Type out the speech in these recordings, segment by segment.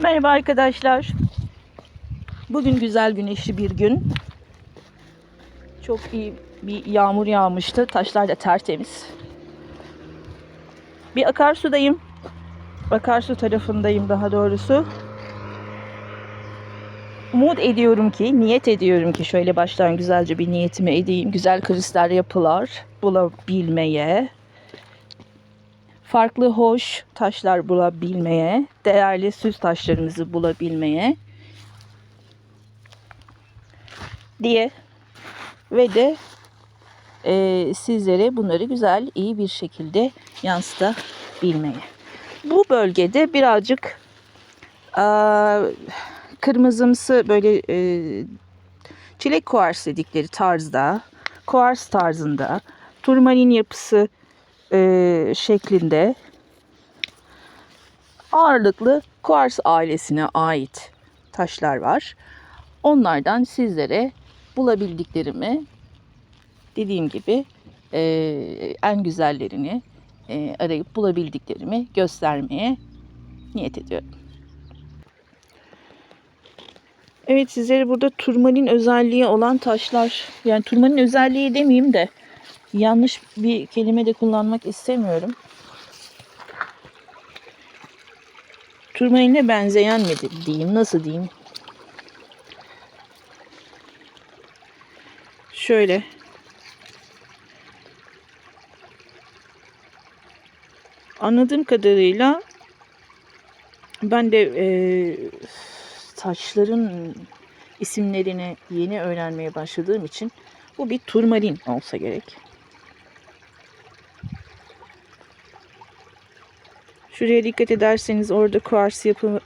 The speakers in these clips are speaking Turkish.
Merhaba arkadaşlar. Bugün güzel güneşli bir gün. Çok iyi bir yağmur yağmıştı. Taşlar da tertemiz. Bir akarsudayım. Akarsu tarafındayım daha doğrusu. Umut ediyorum ki, niyet ediyorum ki şöyle baştan güzelce bir niyetimi edeyim. Güzel kristal yapılar bulabilmeye, farklı hoş taşlar bulabilmeye, değerli süs taşlarımızı bulabilmeye diye ve de e, sizlere bunları güzel, iyi bir şekilde yansıtabilmeye. Bu bölgede birazcık e, kırmızımsı böyle e, çilek kuars dedikleri tarzda, kuars tarzında, turmalin yapısı e, şeklinde ağırlıklı kuars ailesine ait taşlar var. Onlardan sizlere bulabildiklerimi dediğim gibi e, en güzellerini e, arayıp bulabildiklerimi göstermeye niyet ediyorum. Evet sizlere burada turmalin özelliği olan taşlar yani turmalin özelliği demeyeyim de yanlış bir kelime de kullanmak istemiyorum. Turmaline benzeyen mi diyeyim, nasıl diyeyim? Şöyle. Anladığım kadarıyla ben de e, taşların isimlerini yeni öğrenmeye başladığım için bu bir turmalin olsa gerek. Şuraya dikkat ederseniz orada kuars yapıyı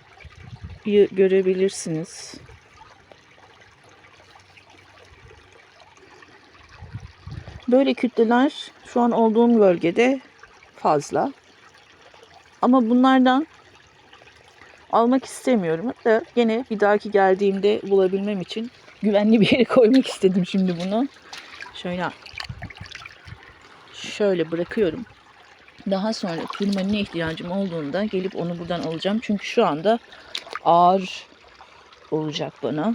görebilirsiniz. Böyle kütleler şu an olduğum bölgede fazla. Ama bunlardan almak istemiyorum. Da gene bir dahaki geldiğimde bulabilmem için güvenli bir yere koymak istedim şimdi bunu. Şöyle şöyle bırakıyorum. Daha sonra turmaline ihtiyacım olduğunda gelip onu buradan alacağım. Çünkü şu anda ağır olacak bana.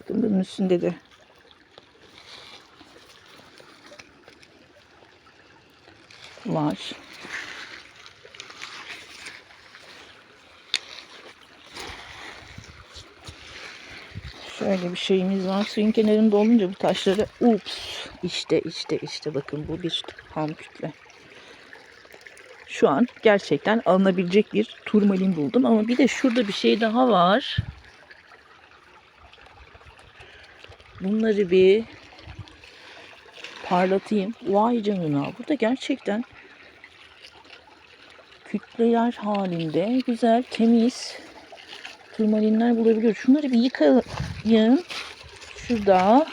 Bakın bunun üstünde de var. Şöyle bir şeyimiz var. Suyun kenarında olunca bu taşları ups işte işte işte bakın bu bir ham kütle. Şu an gerçekten alınabilecek bir turmalin buldum ama bir de şurada bir şey daha var. Bunları bir parlatayım. Vay canına. Burada gerçekten kütleler halinde güzel, temiz turmalinler bulabiliyoruz. Şunları bir yıkayın. Şurada.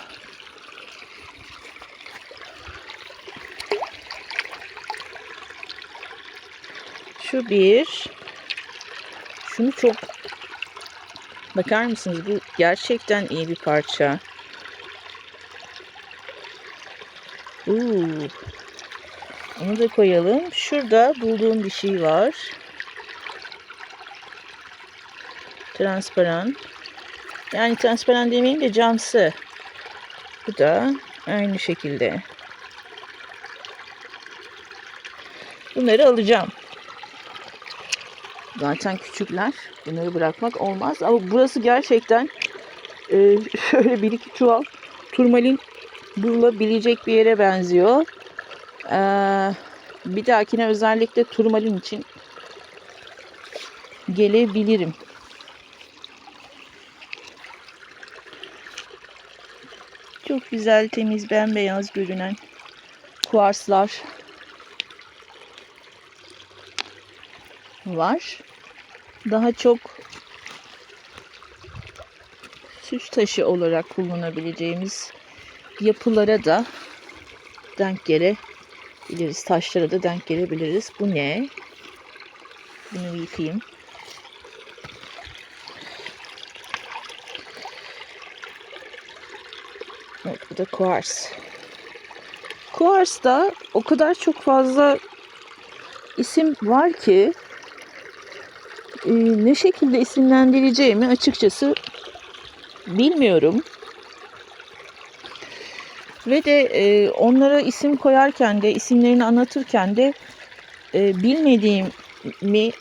Şu bir. Şunu çok bakar mısınız? Bu gerçekten iyi bir parça. Uuu. Onu da koyalım. Şurada bulduğum bir şey var. Transparan. Yani transparan demeyeyim de camsı. Bu da aynı şekilde. Bunları alacağım. Zaten küçükler. Bunları bırakmak olmaz. Ama burası gerçekten e, şöyle bir iki çuval turmalin bulabilecek bir yere benziyor. Ee, bir dahakine özellikle turmalin için gelebilirim. Güzel, temiz, bembeyaz görünen kuarslar var. Daha çok süs taşı olarak kullanabileceğimiz yapılara da denk gelebiliriz. Taşlara da denk gelebiliriz. Bu ne? Bunu yıkayayım. Bu da kuars. Kuars'ta o kadar çok fazla isim var ki e, ne şekilde isimlendireceğimi açıkçası bilmiyorum. Ve de e, onlara isim koyarken de isimlerini anlatırken de e, bilmediğimi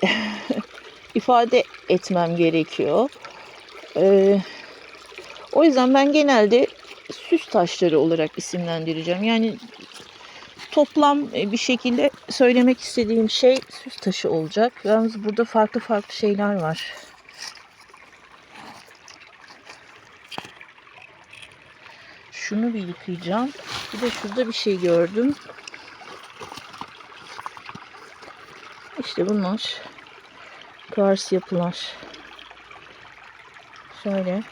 ifade etmem gerekiyor. E, o yüzden ben genelde taşları olarak isimlendireceğim. Yani toplam e, bir şekilde söylemek istediğim şey süs taşı olacak. Yalnız burada farklı farklı şeyler var. Şunu bir yıkayacağım. Bir de şurada bir şey gördüm. İşte bunlar kars yapılar. Şöyle.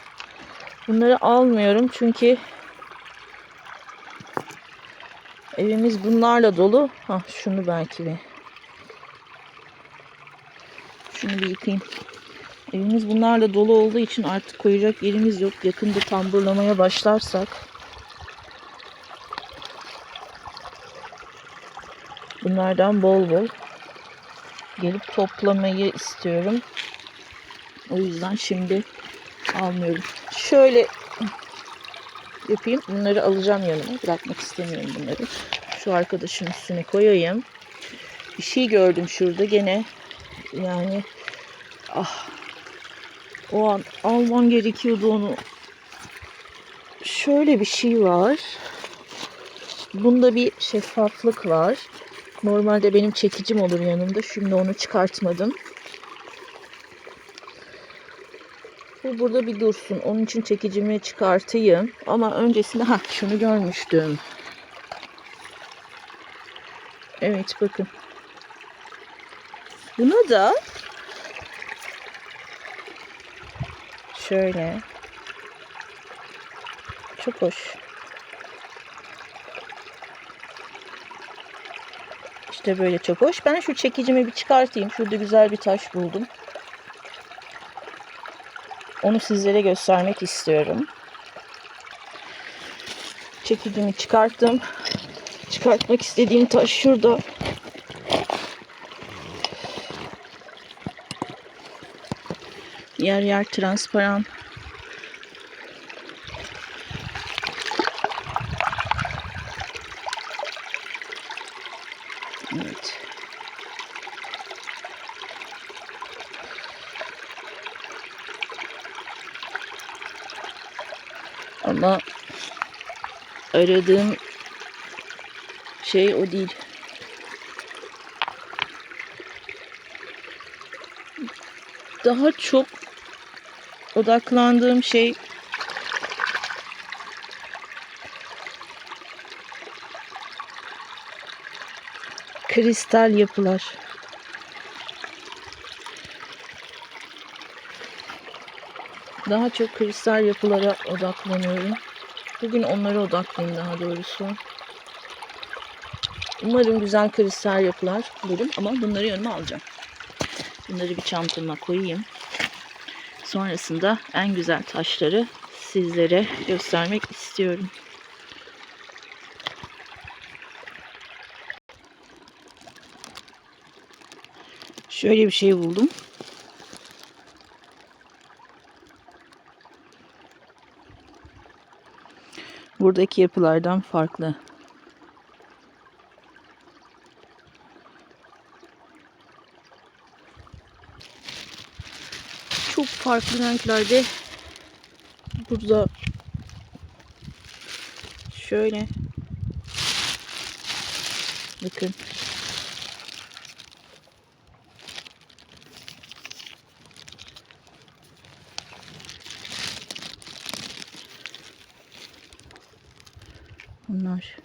Bunları almıyorum çünkü evimiz bunlarla dolu. Ha şunu belki bir. Şunu bir yıkayayım. Evimiz bunlarla dolu olduğu için artık koyacak yerimiz yok. Yakında tamburlamaya başlarsak bunlardan bol bol gelip toplamayı istiyorum. O yüzden şimdi almıyorum. Şöyle yapayım. Bunları alacağım yanıma. Bırakmak istemiyorum bunları. Şu arkadaşın üstüne koyayım. Bir şey gördüm şurada gene. Yani ah o an almam gerekiyordu onu. Şöyle bir şey var. Bunda bir şeffaflık var. Normalde benim çekicim olur yanımda. Şimdi onu çıkartmadım. Bu burada bir dursun. Onun için çekicimi çıkartayım. Ama öncesinde ha şunu görmüştüm. Evet bakın. Buna da şöyle çok hoş. İşte böyle çok hoş. Ben şu çekicimi bir çıkartayım. Şurada güzel bir taş buldum. Onu sizlere göstermek istiyorum. Çekicimi çıkarttım. Çıkartmak istediğim taş şurada. Yer yer transparan. Evet. Ama aradığım şey o değil. Daha çok odaklandığım şey kristal yapılar. Daha çok kristal yapılara odaklanıyorum. Bugün onlara odaklayayım daha doğrusu. Umarım güzel kristal yapılar bulurum ama bunları yanıma alacağım. Bunları bir çantama koyayım. Sonrasında en güzel taşları sizlere göstermek istiyorum. Şöyle bir şey buldum. Buradaki yapılardan farklı. Çok farklı renklerde burada şöyle bakın bunlar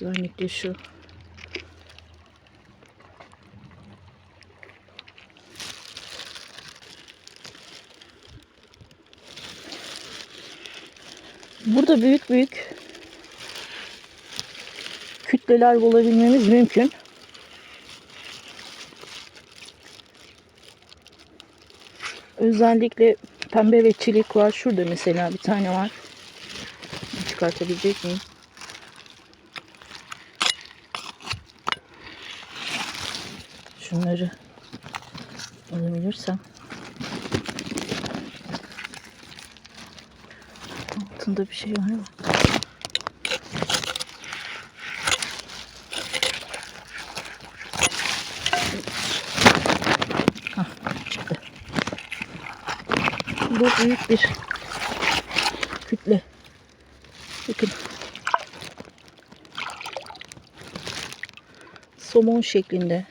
özellikle şu Burada büyük büyük kütleler bulabilmemiz mümkün. Özellikle pembe ve çelik var. Şurada mesela bir tane var. Çıkartabilecek miyim? Şunları alabilirsem. Altında bir şey var çıktı. Bu büyük bir kütle. Bakın. Somon şeklinde.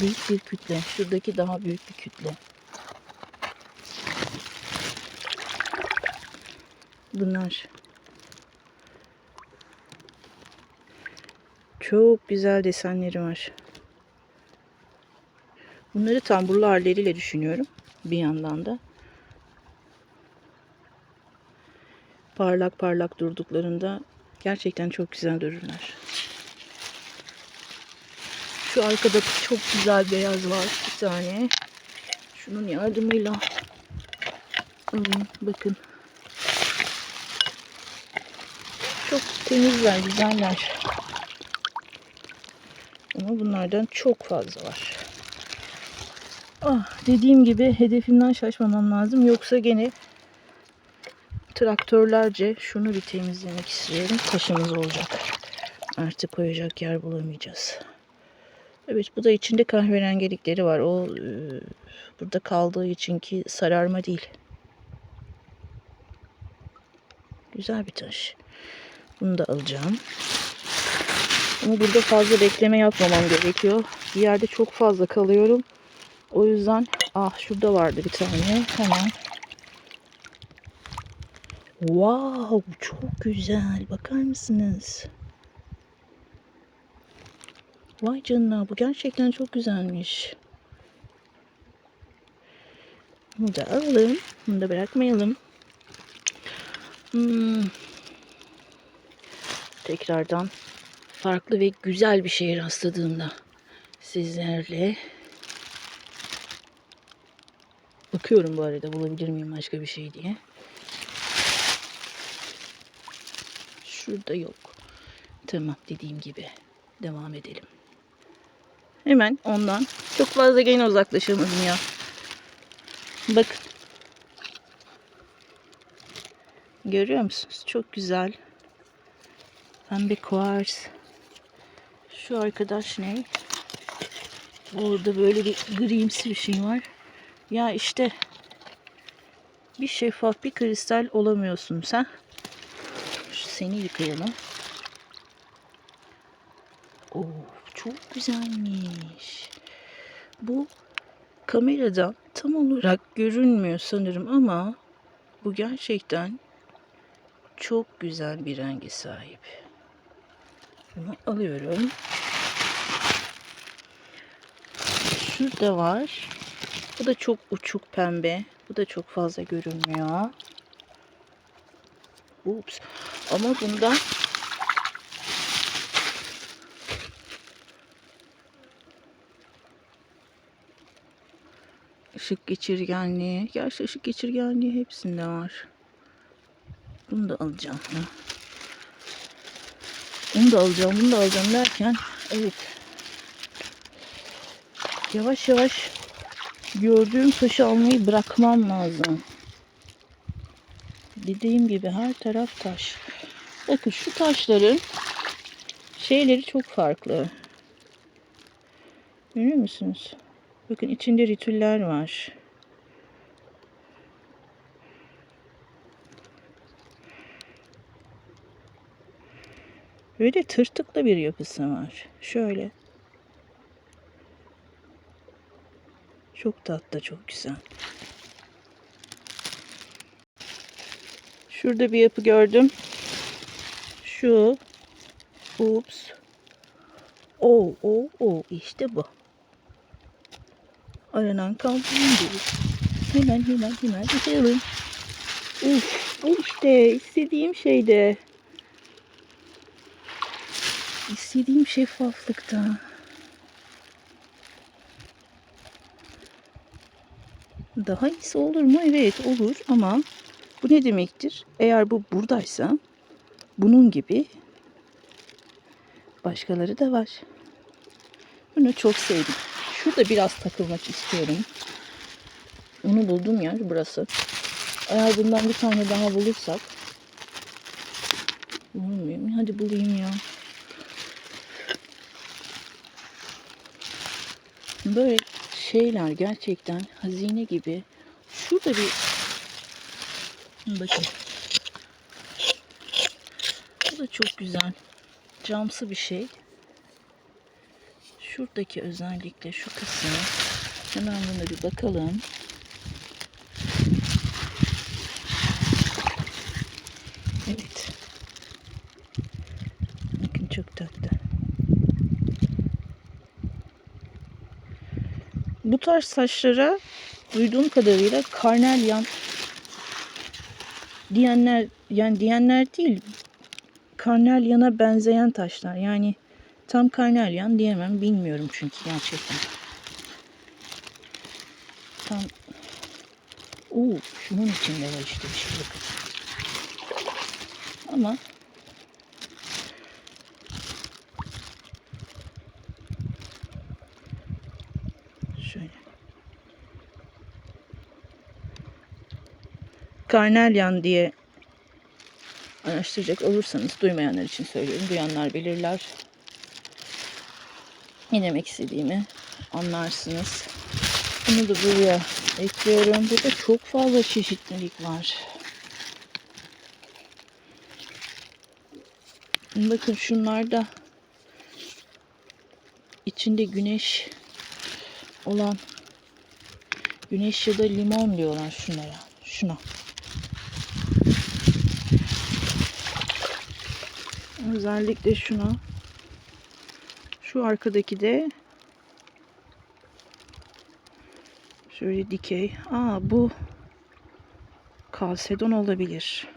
Büyük bir kütle. Şuradaki daha büyük bir kütle. Bunlar. Çok güzel desenleri var. Bunları tamburlu halleriyle düşünüyorum. Bir yandan da. Parlak parlak durduklarında gerçekten çok güzel dururlar. Şu arkada çok güzel beyaz var bir tane. Şunun yardımıyla alayım. Bakın. Çok temizler, güzeller. Ama bunlardan çok fazla var. Ah, dediğim gibi hedefimden şaşmamam lazım. Yoksa gene traktörlerce şunu bir temizlemek istiyorum. Taşımız olacak. Artık koyacak yer bulamayacağız. Evet bu da içinde kahverengilikleri var. O e, burada kaldığı için ki sararma değil. Güzel bir taş. Bunu da alacağım. Ama burada fazla bekleme yapmamam gerekiyor. Bir yerde çok fazla kalıyorum. O yüzden ah şurada vardı bir tane. Hemen. Wow çok güzel. Bakar mısınız? Vay canına bu gerçekten çok güzelmiş. Bunu da alalım. Bunu da bırakmayalım. Hmm. Tekrardan farklı ve güzel bir şeye rastladığımda sizlerle bakıyorum bu arada bulabilir miyim başka bir şey diye. Şurada yok. Tamam dediğim gibi devam edelim. Hemen ondan çok fazla gene uzaklaşamadım ya. Bakın. Görüyor musunuz? Çok güzel. Pembe kuars. Şu arkadaş ne? Orada böyle bir grimsi bir şey var. Ya işte bir şeffaf bir kristal olamıyorsun sen. Şu seni yıkayalım. Oo, çok güzelmiş. Bu kameradan tam olarak görünmüyor sanırım ama bu gerçekten çok güzel bir rengi sahip. Bunu alıyorum. Şurada var. Bu da çok uçuk pembe. Bu da çok fazla görünmüyor. Ups. Ama bunda ışık geçirgenliği. Gerçi ışık geçirgenliği hepsinde var. Bunu da alacağım. Ha. Bunu da alacağım, bunu da alacağım derken evet. Yavaş yavaş gördüğüm taşı almayı bırakmam lazım. Dediğim gibi her taraf taş. Bakın şu taşların şeyleri çok farklı. Görüyor musunuz? Bakın içinde ritüller var. Böyle tırtıklı bir yapısı var. Şöyle. Çok tatlı, çok güzel. Şurada bir yapı gördüm. Şu. Ups. Oh, oh, oh. İşte bu. Aranan kaldırım değil. Hemen hemen hemen geçelim. Uf, bu işte istediğim şeyde. İstediğim şeffaflıkta. Daha iyisi olur mu? Evet olur ama bu ne demektir? Eğer bu buradaysa bunun gibi başkaları da var. Bunu çok sevdim. Şurada biraz takılmak istiyorum. Onu buldum yer burası. Eğer bundan bir tane daha bulursak bulur muyum? Hadi bulayım ya. Böyle şeyler gerçekten hazine gibi. Şurada bir bakın. Bu da çok güzel. Camsı bir şey. Şuradaki özellikle şu kısmı hemen buna bir bakalım. Evet. Bakın çok tatlı. Bu tarz saçlara duyduğum kadarıyla karnelyan diyenler yani diyenler değil karnelyana benzeyen taşlar. Yani tam karnelyan diyemem bilmiyorum çünkü gerçekten. Tam Oo, şunun içinde var işte bir şey bakın. Ama şöyle. Karnelyan diye araştıracak olursanız duymayanlar için söylüyorum. Duyanlar bilirler. Ne demek istediğimi anlarsınız. Bunu da buraya ekliyorum. Burada çok fazla çeşitlilik var. Bakın şunlar da içinde güneş olan güneş ya da limon diyorlar şunlara. Şuna. Özellikle şuna. Şu arkadaki de şöyle dikey. Aa bu kalsedon olabilir.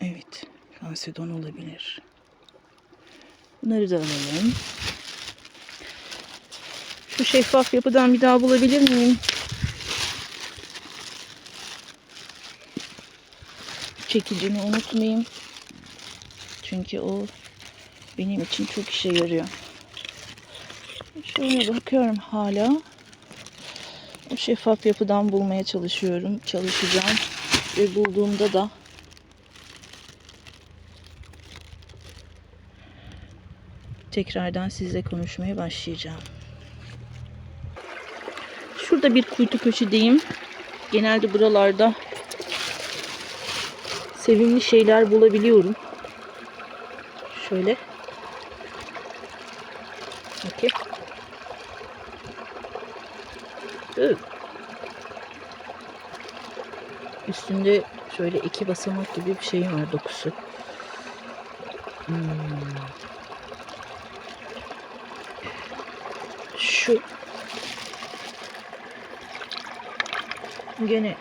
Evet, kalsedon olabilir. Bunları da alalım. Şu şeffaf yapıdan bir daha bulabilir miyim? Çekicimi unutmayayım. Çünkü o benim için çok işe yarıyor. Şöyle bakıyorum hala. O şeffaf yapıdan bulmaya çalışıyorum. Çalışacağım. Ve bulduğumda da tekrardan sizle konuşmaya başlayacağım. Şurada bir kuytu köşedeyim. Genelde buralarda sevimli şeyler bulabiliyorum. Şöyle. Üf. Üstünde şöyle iki basamak gibi bir şey var dokusu. Hmm. Şu gene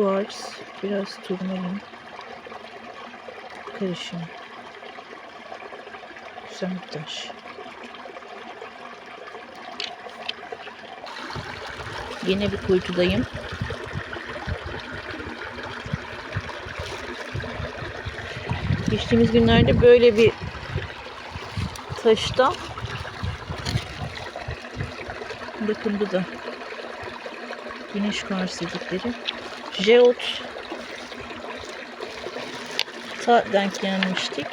Quartz, biraz turmalin karışımı. Güzel taş. Yine bir kuytudayım. Geçtiğimiz günlerde böyle bir taşta bakın bu da güneş kars dedikleri jeot ta denk gelmiştik.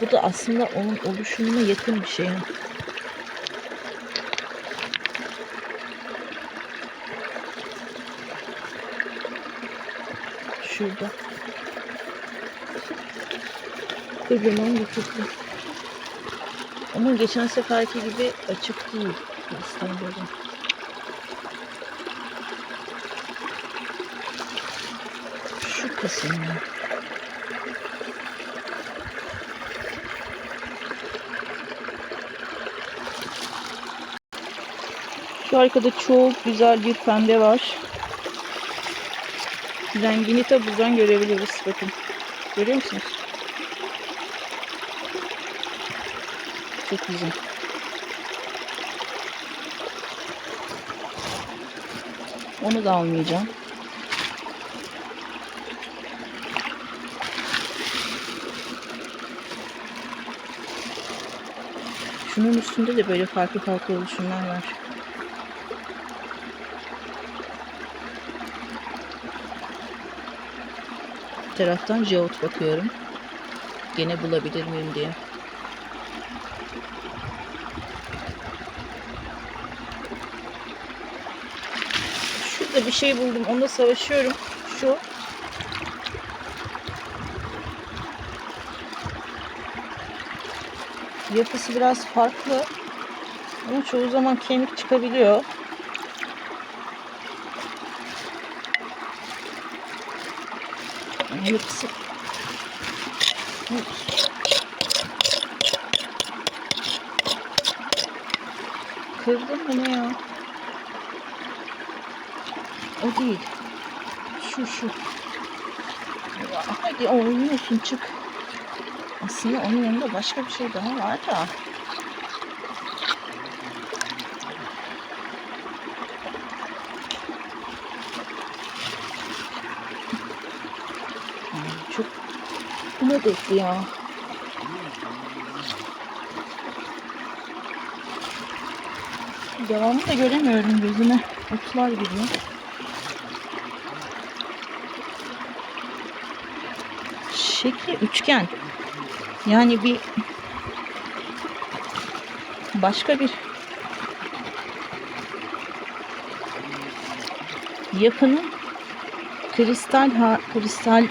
Bu da aslında onun oluşumuna yakın bir şey. Şurada. Kocaman bir kutu. Ama geçen seferki gibi açık değil İstanbul'da. Ya. Şu arkada çok güzel bir pembe var. Rengini tabi buradan görebiliriz. Bakın. Görüyor musunuz? Çok güzel. Onu da almayacağım. Şunun üstünde de böyle farklı farklı oluşumlar var. Bir taraftan jeot bakıyorum. Gene bulabilir miyim diye. Şurada bir şey buldum. Onunla savaşıyorum. Şu. Yapısı biraz farklı. Ama çoğu zaman kemik çıkabiliyor. Yapısı Kırdım mı ne ya? O değil. Şu şu. Hadi oynuyorsun çık. Aslında onun yanında başka bir şey daha var da. Çok inatçı ya. Devamını da göremiyorum gözüme. Otlar giriyor. Şekli üçgen. Yani bir başka bir yapının kristal ha, kristal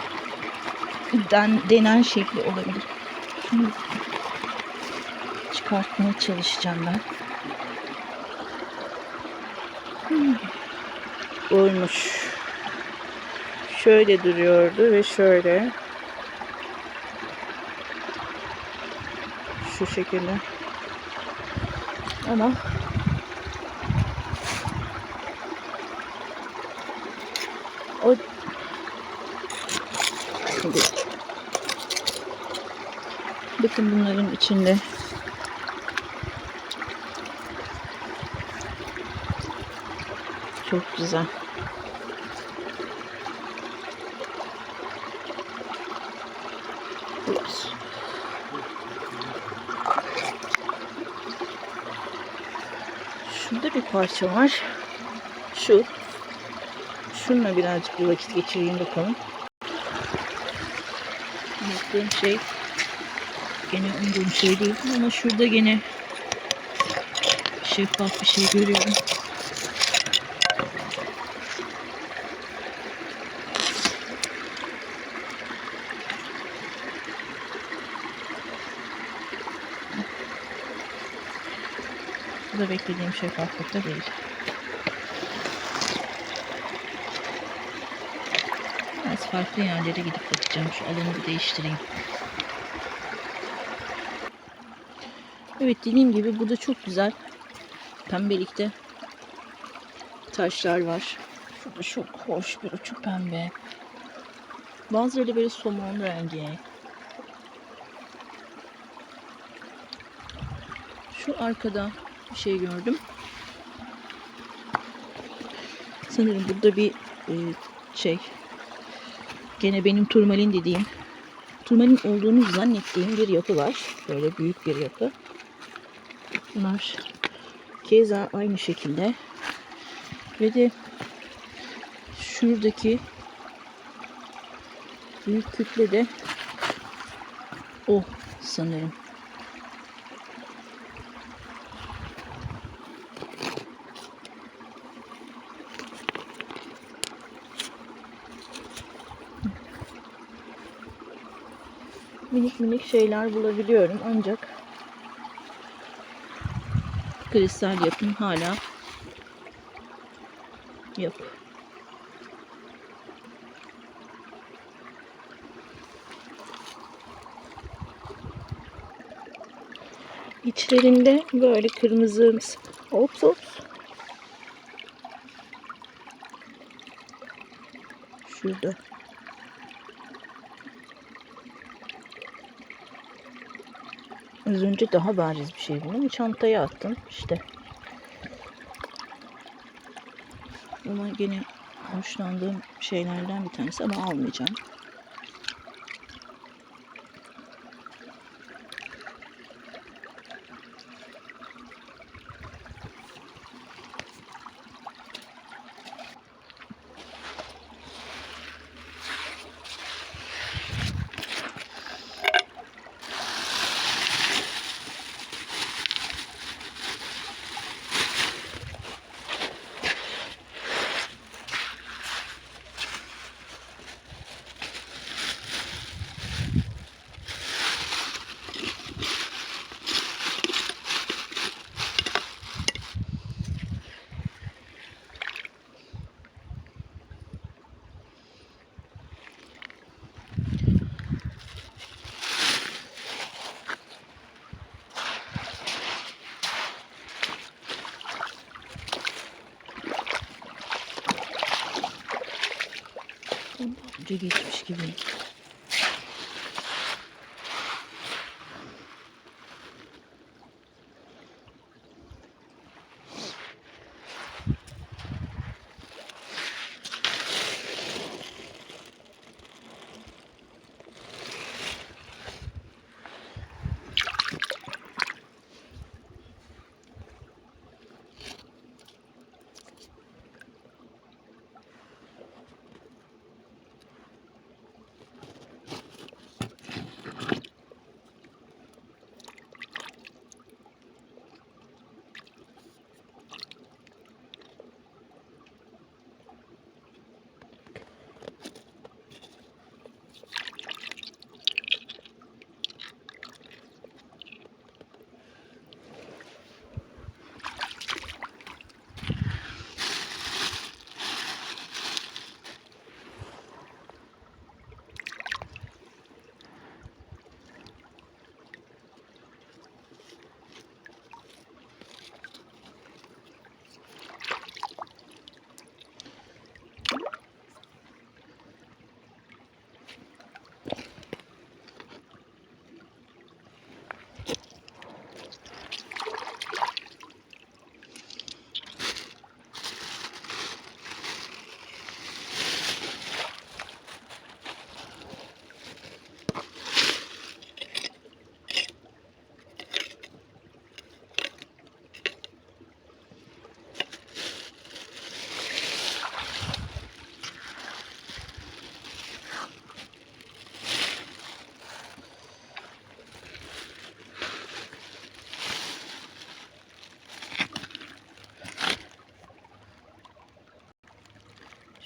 den, denen şekli olabilir. Şunu çıkartmaya çalışacağım ben. Olmuş. Şöyle duruyordu ve şöyle. Şu şekilde. Ama o Şimdi bakın bunların içinde çok güzel. Ups. Şurada bir parça var. Şu. Şununla birazcık bir vakit geçireyim bakalım. Baktığım şey gene umduğum şey değil ama şurada gene şeffaf bir şey görüyorum. Da beklediğim şeffaflıkta değil. Biraz farklı yerlere gidip bakacağım. Şu alanı bir değiştireyim. Evet dediğim gibi burada çok güzel pembelikte taşlar var. Şurada çok hoş bir uçuk pembe. Bazıları böyle somon rengi. Şu arkada bir şey gördüm. Sanırım burada bir e, şey gene benim turmalin dediğim turmalin olduğunu zannettiğim bir yapı var. Böyle büyük bir yapı. Bunlar keza aynı şekilde ve de şuradaki büyük kütle de o sanırım. minik minik şeyler bulabiliyorum. Ancak kristal yapım hala yok. İçlerinde böyle kırmızı ops ops. Şurada Az önce daha bariz bir şey buldum. Çantaya attım işte. Ama gene hoşlandığım şeylerden bir tanesi ama almayacağım. Önce geçmiş gibi.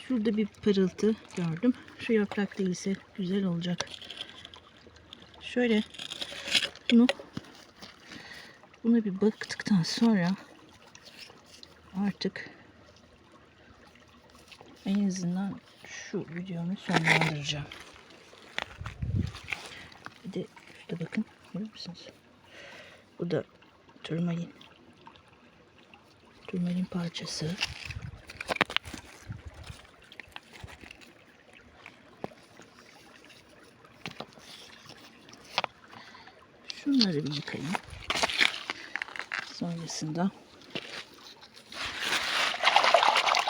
Şurada bir pırıltı gördüm. Şu yaprak değilse güzel olacak. Şöyle bunu buna bir baktıktan sonra artık en azından şu videomu sonlandıracağım. Bir de şurada bakın görüyor musunuz? Bu da turmalin. Turmalin parçası. Bir yıkayayım. Sonrasında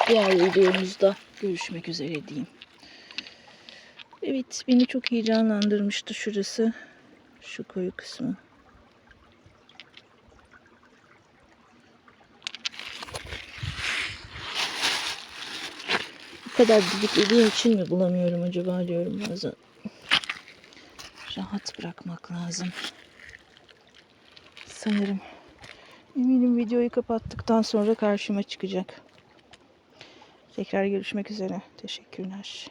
diğer videomuzda görüşmek üzere diyeyim. Evet beni çok heyecanlandırmıştı şurası. Şu koyu kısmı. Bu kadar didiklediğim için mi bulamıyorum acaba diyorum bazen. Rahat bırakmak lazım. Sanırım. Eminim videoyu kapattıktan sonra karşıma çıkacak. Tekrar görüşmek üzere. Teşekkürler.